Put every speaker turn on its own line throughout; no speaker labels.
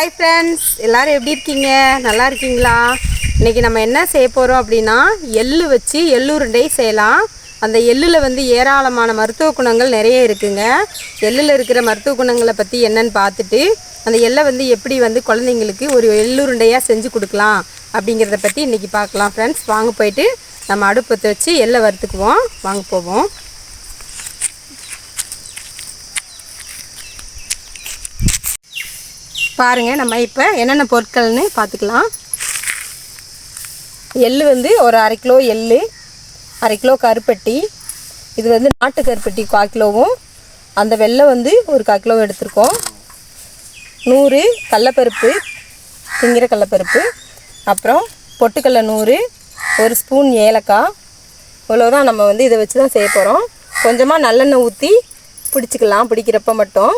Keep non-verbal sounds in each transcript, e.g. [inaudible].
hi friends எல்லோரும் எப்படி இருக்கீங்க நல்லா இருக்கீங்களா இன்றைக்கி நம்ம என்ன செய்ய போகிறோம் அப்படின்னா எள்ளு வச்சு எள்ளுருண்டை செய்யலாம் அந்த எள்ளில் வந்து ஏராளமான மருத்துவ குணங்கள் நிறைய இருக்குங்க எள்ளில் இருக்கிற மருத்துவ குணங்களை பற்றி என்னன்னு பார்த்துட்டு அந்த எள்ளை வந்து எப்படி வந்து குழந்தைங்களுக்கு ஒரு எள்ளுருண்டையாக செஞ்சு கொடுக்கலாம் அப்படிங்கிறத பற்றி இன்றைக்கி பார்க்கலாம் ஃப்ரெண்ட்ஸ் வாங்க போயிட்டு நம்ம அடுப்பத்தை வச்சு எள்ளை வறுத்துக்குவோம் வாங்க போவோம் பாருங்கள் நம்ம இப்போ என்னென்ன பொருட்கள்னு பார்த்துக்கலாம் எள் வந்து ஒரு அரை கிலோ எள் அரை கிலோ கருப்பட்டி இது வந்து நாட்டு கருப்பட்டி கால் கிலோவும் அந்த வெள்ளை வந்து ஒரு கால் கிலோவும் எடுத்திருக்கோம் நூறு கடலப்பருப்பு திங்கிற கடலப்பருப்பு அப்புறம் பொட்டுக்கடலை நூறு ஒரு ஸ்பூன் ஏலக்காய் இவ்வளோதான் நம்ம வந்து இதை வச்சு தான் செய்ய போகிறோம் கொஞ்சமாக நல்லெண்ணெய் ஊற்றி பிடிச்சிக்கலாம் பிடிக்கிறப்ப மட்டும்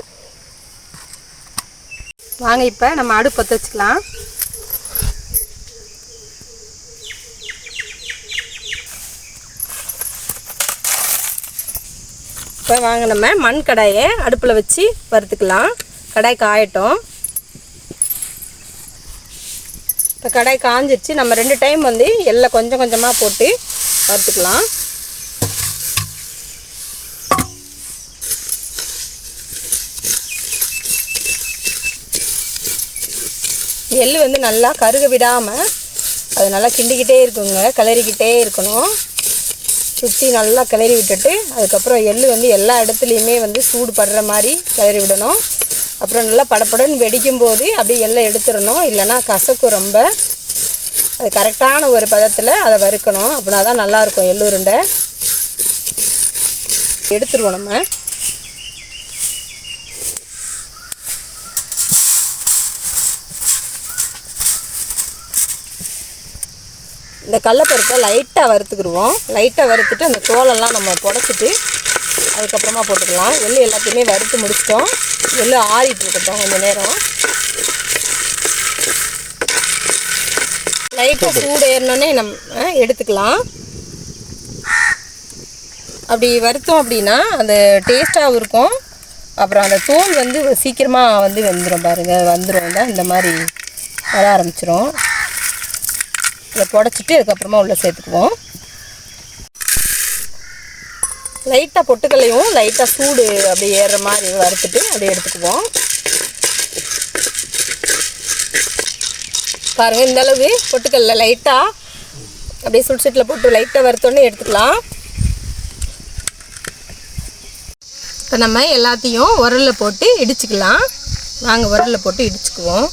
வாங்க இப்போ நம்ம அடுப்பு பற்ற வச்சுக்கலாம் இப்போ வாங்க நம்ம மண் கடாயை அடுப்பில் வச்சு வறுத்துக்கலாம் கடாய் காயட்டும் இப்போ கடாய் காஞ்சிடுச்சு நம்ம ரெண்டு டைம் வந்து எல்லாம் கொஞ்சம் கொஞ்சமாக போட்டு வறுத்துக்கலாம் எள் வந்து நல்லா கருக விடாமல் அது நல்லா கிண்டிக்கிட்டே இருக்குங்க கிளறிக்கிட்டே இருக்கணும் சுற்றி நல்லா கிளறி விட்டுட்டு அதுக்கப்புறம் எள் வந்து எல்லா இடத்துலையுமே வந்து சூடு படுற மாதிரி கிளறி விடணும் அப்புறம் நல்லா படப்படன்னு வெடிக்கும் போது அப்படியே எல்லாம் எடுத்துடணும் இல்லைன்னா கசக்கும் ரொம்ப அது கரெக்டான ஒரு பதத்தில் அதை வறுக்கணும் அப்படின்னா தான் நல்லாயிருக்கும் எள்ளுருண்டை எடுத்துருவோம் நம்ம இந்த கடலப்பருப்பை லைட்டாக வறுத்துக்கிடுவோம் லைட்டாக வறுத்துட்டு அந்த தோலெல்லாம் நம்ம புடச்சிட்டு அதுக்கப்புறமா போட்டுக்கலாம் எள்ளு எல்லாத்தையுமே வறுத்து முடிச்சிட்டோம் எள்ளு ஆறிட்டு இருக்கட்டும் கொஞ்சம் நேரம் லைட்டாக சூடு ஏறினோன்னே நம்ம எடுத்துக்கலாம் அப்படி வறுத்தோம் அப்படின்னா அந்த டேஸ்ட்டாகவும் இருக்கும் அப்புறம் அந்த தோல் வந்து சீக்கிரமாக வந்து வெந்துடும் பாருங்கள் வந்துடும் இந்த மாதிரி வர ஆரம்பிச்சிடும் இதை புடச்சிட்டு அதுக்கப்புறமா உள்ளே சேர்த்துக்குவோம் லைட்டாக பொட்டுக்கல்லையும் லைட்டாக சூடு அப்படி ஏறுற மாதிரி வறுத்துட்டு அப்படியே எடுத்துக்குவோம் பாருங்கள் இந்தளவு பொட்டுக்கல்ல லைட்டாக அப்படியே சுட்சீட்டில் போட்டு லைட்டாக வறுத்தோடனே எடுத்துக்கலாம் இப்போ நம்ம எல்லாத்தையும் உரலில் போட்டு இடிச்சுக்கலாம் நாங்கள் உரலில் போட்டு இடிச்சுக்குவோம்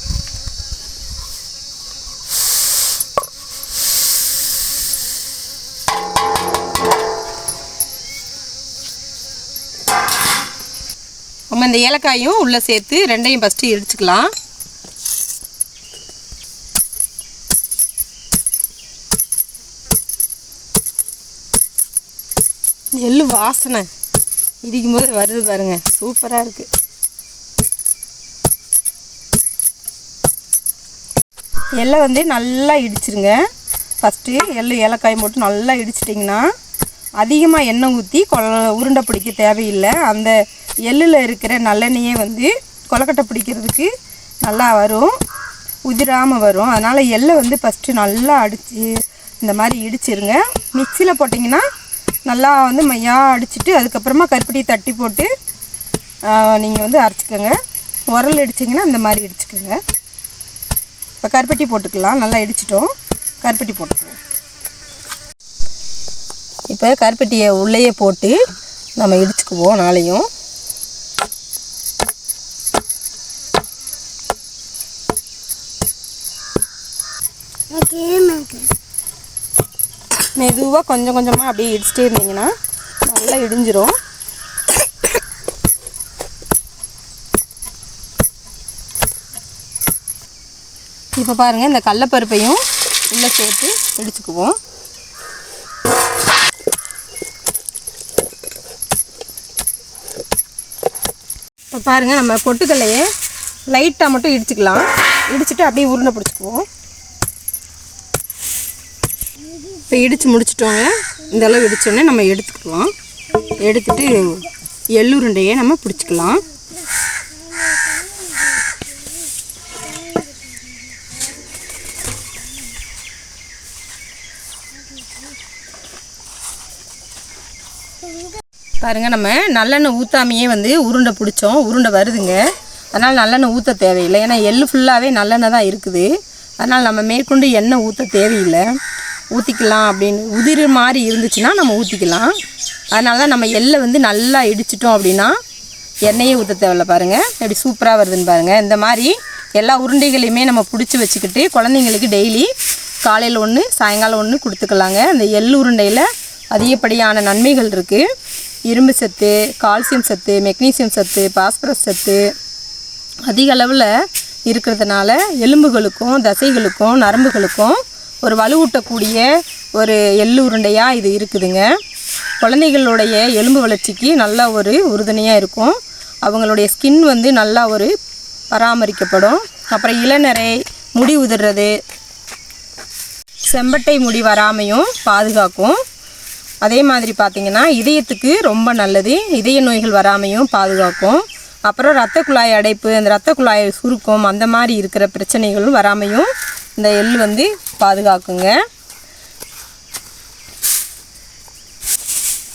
நம்ம இந்த ஏலக்காயும் உள்ளே சேர்த்து ரெண்டையும் ஃபஸ்ட்டு இடிச்சுக்கலாம் எள்ளு வாசனை இடிக்கும் போது வருது பாருங்க சூப்பராக இருக்குது எள்ளை வந்து நல்லா இடிச்சிருங்க ஃபஸ்ட்டு எள்ளு ஏலக்காய் போட்டு நல்லா இடிச்சிட்டிங்கன்னா அதிகமாக எண்ணெய் ஊற்றி கொ உருண்டை பிடிக்க தேவையில்லை அந்த எள்ளில் இருக்கிற நல்லெண்ணெயே வந்து கொலக்கட்டை பிடிக்கிறதுக்கு நல்லா வரும் உதிராமல் வரும் அதனால் எள்ளை வந்து ஃபஸ்ட்டு நல்லா அடித்து இந்த மாதிரி இடிச்சிருங்க மிக்சியில் போட்டிங்கன்னா நல்லா வந்து மையாக அடிச்சுட்டு அதுக்கப்புறமா கருப்பட்டியை தட்டி போட்டு நீங்கள் வந்து அரைச்சிக்கோங்க உரல் இடிச்சிங்கன்னா இந்த மாதிரி இடிச்சுக்கோங்க இப்போ கருப்பட்டி போட்டுக்கலாம் நல்லா இடிச்சிட்டோம் கருப்பட்டி போட்டுக்கலாம் இப்போ கருப்பட்டியை உள்ளேயே போட்டு நம்ம இடிச்சுக்குவோம் நாளையும் மெதுவாக கொஞ்சம் கொஞ்சமாக அப்படியே இடிச்சிட்டே இருந்தீங்கன்னா நல்லா இடிஞ்சிரும் இப்போ பாருங்கள் இந்த கடலப்பருப்பையும் உள்ளே சேர்த்து இடிச்சுக்குவோம் இப்போ பாருங்கள் நம்ம பொட்டுக்கல்லையே லைட்டாக மட்டும் இடிச்சுக்கலாம் இடிச்சுட்டு அப்படியே உருண்டை பிடிச்சிக்குவோம் இப்போ இடித்து முடிச்சிட்டோங்க இந்தளவு இடித்தோடனே நம்ம எடுத்துக்கலாம் எடுத்துட்டு எள்ளுருண்டையே நம்ம பிடிச்சிக்கலாம் பாருங்கள் நம்ம நல்லெண்ணெய் ஊற்றாமையே வந்து உருண்டை பிடிச்சோம் உருண்டை வருதுங்க அதனால் நல்லெண்ணெய் ஊற்ற தேவையில்லை ஏன்னா எள்ளு ஃபுல்லாகவே நல்லெண்ணெய் தான் இருக்குது அதனால் நம்ம மேற்கொண்டு எண்ணெய் ஊற்ற தேவையில்லை ஊற்றிக்கலாம் அப்படின்னு உதிர் மாதிரி இருந்துச்சுன்னா நம்ம ஊற்றிக்கலாம் அதனால தான் நம்ம எள்ளை வந்து நல்லா இடிச்சிட்டோம் அப்படின்னா எண்ணெயே ஊற்ற தேவையில்ல பாருங்கள் எப்படி சூப்பராக வருதுன்னு பாருங்கள் இந்த மாதிரி எல்லா உருண்டைகளையுமே நம்ம பிடிச்சி வச்சுக்கிட்டு குழந்தைங்களுக்கு டெய்லி காலையில் ஒன்று சாயங்காலம் ஒன்று கொடுத்துக்கலாங்க அந்த எள் உருண்டையில் அதிகப்படியான நன்மைகள் இருக்குது இரும்பு சத்து கால்சியம் சத்து மெக்னீசியம் சத்து பாஸ்பரஸ் சத்து அதிக அளவில் இருக்கிறதுனால எலும்புகளுக்கும் தசைகளுக்கும் நரம்புகளுக்கும் ஒரு வலுவூட்டக்கூடிய ஒரு எள்ளு உருண்டையாக இது இருக்குதுங்க குழந்தைகளுடைய எலும்பு வளர்ச்சிக்கு நல்லா ஒரு உறுதுணையாக இருக்கும் அவங்களுடைய ஸ்கின் வந்து நல்லா ஒரு பராமரிக்கப்படும் அப்புறம் இளநரை முடி உதிர்றது செம்பட்டை முடி வராமையும் பாதுகாக்கும் அதே மாதிரி பார்த்திங்கன்னா இதயத்துக்கு ரொம்ப நல்லது இதய நோய்கள் வராமையும் பாதுகாக்கும் அப்புறம் ரத்த குழாய் அடைப்பு அந்த ரத்த குழாயை சுருக்கம் அந்த மாதிரி இருக்கிற பிரச்சனைகளும் வராமையும் இந்த எள் வந்து பாதுகாக்குங்க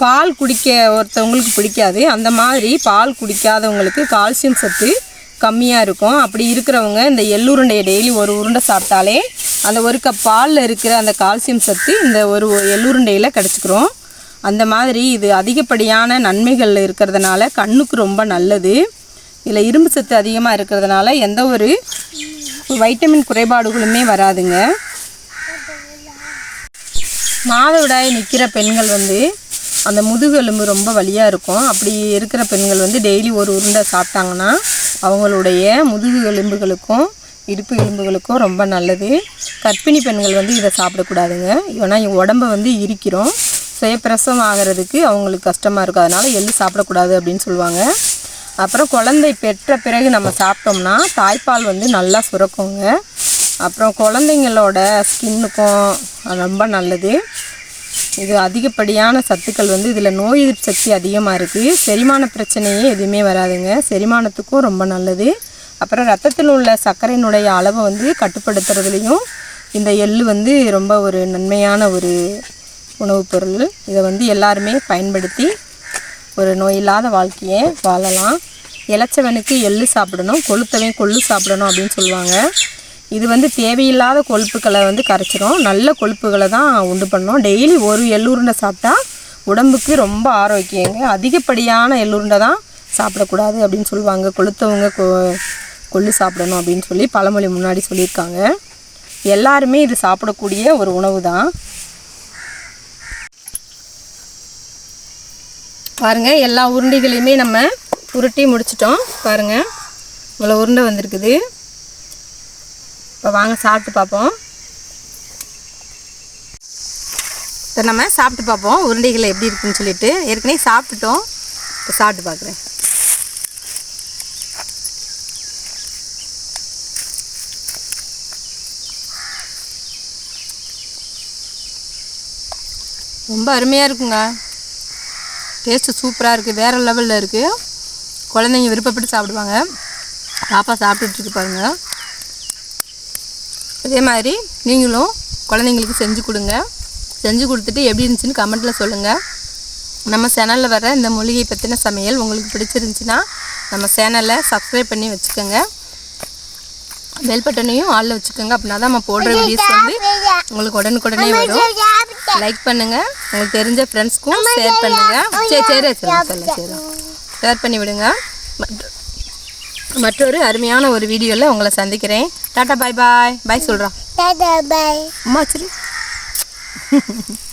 பால் குடிக்க ஒருத்தவங்களுக்கு பிடிக்காது அந்த மாதிரி பால் குடிக்காதவங்களுக்கு கால்சியம் சத்து கம்மியாக இருக்கும் அப்படி இருக்கிறவங்க இந்த எள்ளுருண்டையை டெய்லி ஒரு உருண்டை சாப்பிட்டாலே அந்த ஒரு கப் பாலில் இருக்கிற அந்த கால்சியம் சத்து இந்த ஒரு எள்ளுருண்டையில் கிடச்சிக்கிறோம் அந்த மாதிரி இது அதிகப்படியான நன்மைகள் இருக்கிறதுனால கண்ணுக்கு ரொம்ப நல்லது இதில் இரும்பு சத்து அதிகமாக இருக்கிறதுனால எந்த ஒரு வைட்டமின் குறைபாடுகளுமே வராதுங்க மாதவிடாய் நிற்கிற பெண்கள் வந்து அந்த முதுகெலும்பு ரொம்ப வலியாக இருக்கும் அப்படி இருக்கிற பெண்கள் வந்து டெய்லி ஒரு உருண்டை சாப்பிட்டாங்கன்னா அவங்களுடைய முதுகு எலும்புகளுக்கும் இடுப்பு எலும்புகளுக்கும் ரொம்ப நல்லது கர்ப்பிணி பெண்கள் வந்து இதை சாப்பிடக்கூடாதுங்க ஏன்னா உடம்பை வந்து இருக்கிறோம் சுயப்பிரசம் ஆகிறதுக்கு அவங்களுக்கு கஷ்டமாக இருக்கும் அதனால் எள்ளு சாப்பிடக்கூடாது அப்படின்னு சொல்லுவாங்க அப்புறம் குழந்தை பெற்ற பிறகு நம்ம சாப்பிட்டோம்னா தாய்ப்பால் வந்து நல்லா சுரக்குங்க அப்புறம் குழந்தைங்களோட ஸ்கின்னுக்கும் ரொம்ப நல்லது இது அதிகப்படியான சத்துக்கள் வந்து இதில் நோய் எதிர்ப்பு சக்தி அதிகமாக இருக்குது செரிமான பிரச்சனையே எதுவுமே வராதுங்க செரிமானத்துக்கும் ரொம்ப நல்லது அப்புறம் ரத்தத்தில் உள்ள சர்க்கரையினுடைய அளவை வந்து கட்டுப்படுத்துறதுலேயும் இந்த எள் வந்து ரொம்ப ஒரு நன்மையான ஒரு உணவுப் பொருள் இதை வந்து எல்லாருமே பயன்படுத்தி ஒரு நோய் இல்லாத வாழ்க்கையை வாழலாம் இலச்சவனுக்கு எள்ளு சாப்பிடணும் கொளுத்தவன் கொள்ளு சாப்பிடணும் அப்படின்னு சொல்லுவாங்க இது வந்து தேவையில்லாத கொழுப்புகளை வந்து கரைச்சிரும் நல்ல கொழுப்புகளை தான் உண்டு பண்ணணும் டெய்லி ஒரு எள்ளுருண்டை சாப்பிட்டா உடம்புக்கு ரொம்ப ஆரோக்கியங்க அதிகப்படியான எள்ளுருண்டை தான் சாப்பிடக்கூடாது அப்படின்னு சொல்லுவாங்க கொளுத்தவங்க கொ கொள்ளு சாப்பிடணும் அப்படின்னு சொல்லி பழமொழி முன்னாடி சொல்லியிருக்காங்க எல்லாருமே இது சாப்பிடக்கூடிய ஒரு உணவு தான் பாருங்கள் எல்லா உருண்டைகளையுமே நம்ம உருட்டி முடிச்சிட்டோம் பாருங்கள் இவ்வளோ உருண்டை வந்திருக்குது இப்போ வாங்க சாப்பிட்டு பார்ப்போம் இப்போ நம்ம சாப்பிட்டு பார்ப்போம் உருண்டைகளை எப்படி இருக்குன்னு சொல்லிட்டு ஏற்கனவே சாப்பிட்டுட்டோம் இப்போ சாப்பிட்டு பார்க்குறேன் ரொம்ப அருமையாக இருக்குங்க டேஸ்ட்டு சூப்பராக இருக்குது வேறு லெவலில் இருக்குது குழந்தைங்க விருப்பப்பட்டு சாப்பிடுவாங்க பாப்பா சாப்பிட்டுட்டு பாருங்க அதே மாதிரி நீங்களும் குழந்தைங்களுக்கு செஞ்சு கொடுங்க செஞ்சு கொடுத்துட்டு எப்படி இருந்துச்சுன்னு கமெண்ட்டில் சொல்லுங்கள் நம்ம சேனலில் வர இந்த மூலிகை பற்றின சமையல் உங்களுக்கு பிடிச்சிருந்துச்சின்னா நம்ம சேனலை சப்ஸ்கிரைப் பண்ணி வச்சுக்கோங்க பெல் பட்டனையும் ஆளில் வச்சுக்கோங்க அப்படின்னா தான் நம்ம போடுற வீடியோஸ் வந்து உங்களுக்கு உடனுக்குடனே வரும் லைக் பண்ணுங்கள் உங்களுக்கு தெரிஞ்ச ஃப்ரெண்ட்ஸ்க்கும் ஷேர் பண்ணுங்கள் சரி சரி சரி சொல்லுங்கள் சரி ஷேர் பண்ணி விடுங்க மற்றொரு அருமையான ஒரு வீடியோவில் உங்களை சந்திக்கிறேன் டாட்டா பாய் பாய் பாய் சொல்கிறோம்
அம்மா சரி [laughs]